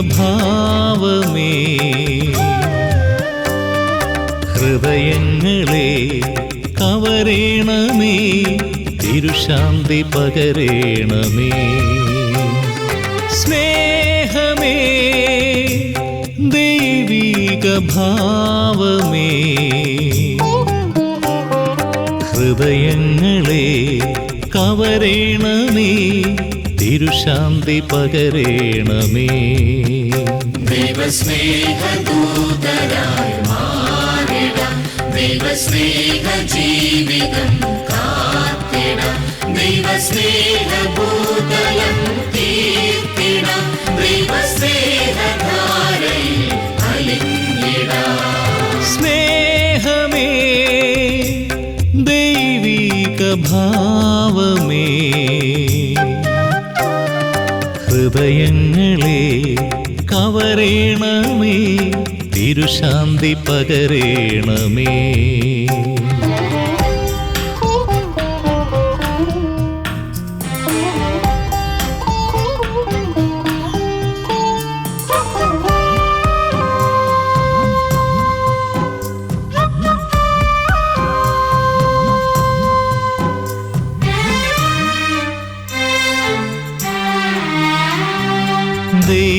ഭാവമേ. ഹൃദയങ്ങളെ കവരേണമേ തിരുശാന്തി പകരേണമേ. സ്നേഹമേ ദൈവീക ഭാവമേ. ഹൃദയങ്ങളെ കവരേണമേ തിരുശാന്തി പകരേണമേ. ദൈവസ്നേഹദൂതരായി മാറിടാം ദൈവസ്നേഹ ജീവിതം കാത്തിടാം ദൈവസ്നേഹഭൂതലം ഹൃദയങ്ങളെ കവരേണമേ തിരുശാന്തി പകരേണമേ.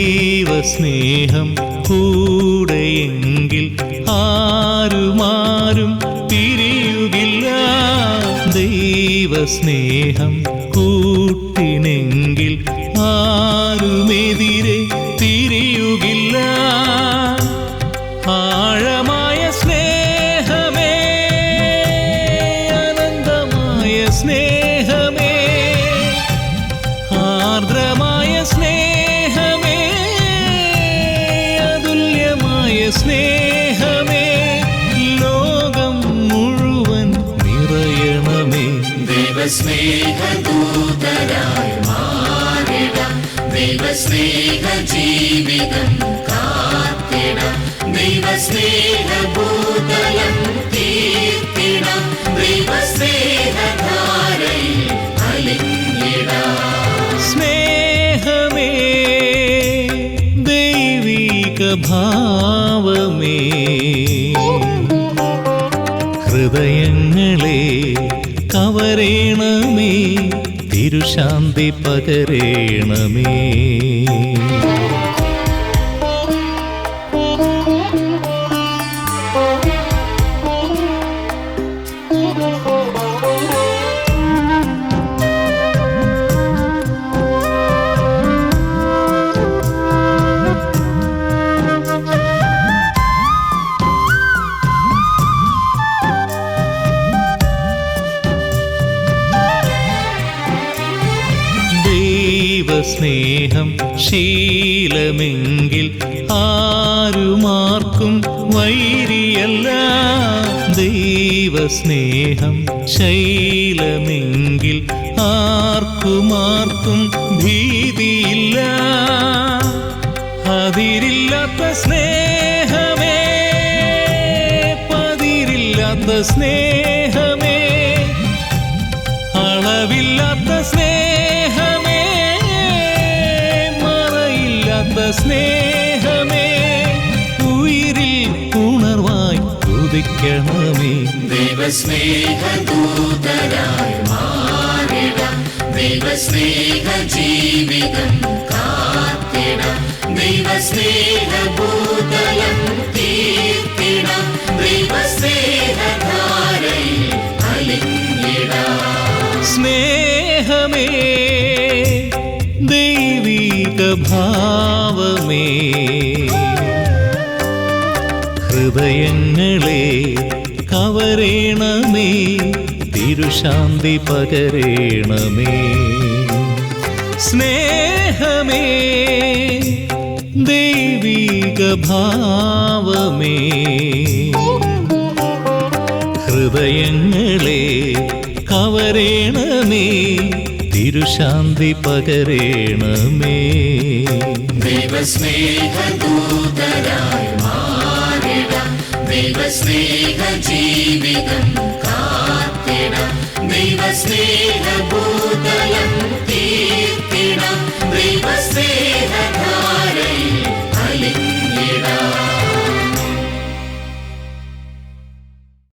ദൈവസ്നേഹം കൂടെയെങ്കിൽ ആരുമാരും പിരിയുകില്ല. ദൈവസ്നേഹം കൂട്ടിനെങ്കിൽ ആരുമെതിരെ ദൈവസ്നേഹദൂതരായി മാറിടാം ദൈവസ്നേഹ ജീവിതം കാത്തിടാം ദൈവസ്നേഹഭൂതലം തീർത്തിടാം ദൈവസ്നേഹധാരയിൽ അലിഞ്ഞിടാം സ്നേഹമേ ദൈവിക ഭാവമേ. ഹൃദയങ്ങളെ കവരേണമേ തിരുശാന്തി പകരേണമേ. ദൈവസ്നേഹം ശീലമെങ്കിൽ ആരുമാർക്കും വൈരിയല്ല. ദൈവസ്നേഹം ശൈലമെങ്കിൽ ആർക്കുമാർക്കും ഭീതിയില്ല. അതിരില്ലാത്ത സ്നേഹമേ പതിരില്ലാത്ത സ്നേഹമേ അളവില്ലാത്ത സ്നേഹമേ സ്നേഹമേ ഉയിരിൽ ഉണർവായി ഉദിക്കണമേ. ദൈവസ്നേഹദൂതരായി മാറിടാം ദൈവസ്നേഹ ജീവിതം കാത്തിടാം ദൈവസ്നേഹഭൂതലം തീർത്തിടാം ദൈവസ്നേഹധാരയിൽ അലിഞ്ഞിടാം. സ്നേഹമേ ഭാവമേ. ഹൃദയങ്ങളെ കവരേണമേ തിരുശാന്തി പകരേണമേ. സ്നേഹമേ ദൈവിക ഭാവമേ. ഹൃദയങ്ങളെ കവരേണമേ തിരുശാന്തി പകരേണമേ. ദൈവസ്നേഹദൂതരായി മാറിടാം ദൈവസ്നേഹ ജീവിതം കാത്തിടാം ദൈവസ്നേഹഭൂതലം തീർത്തി തീർത്തിടാം അലിഞ്ഞു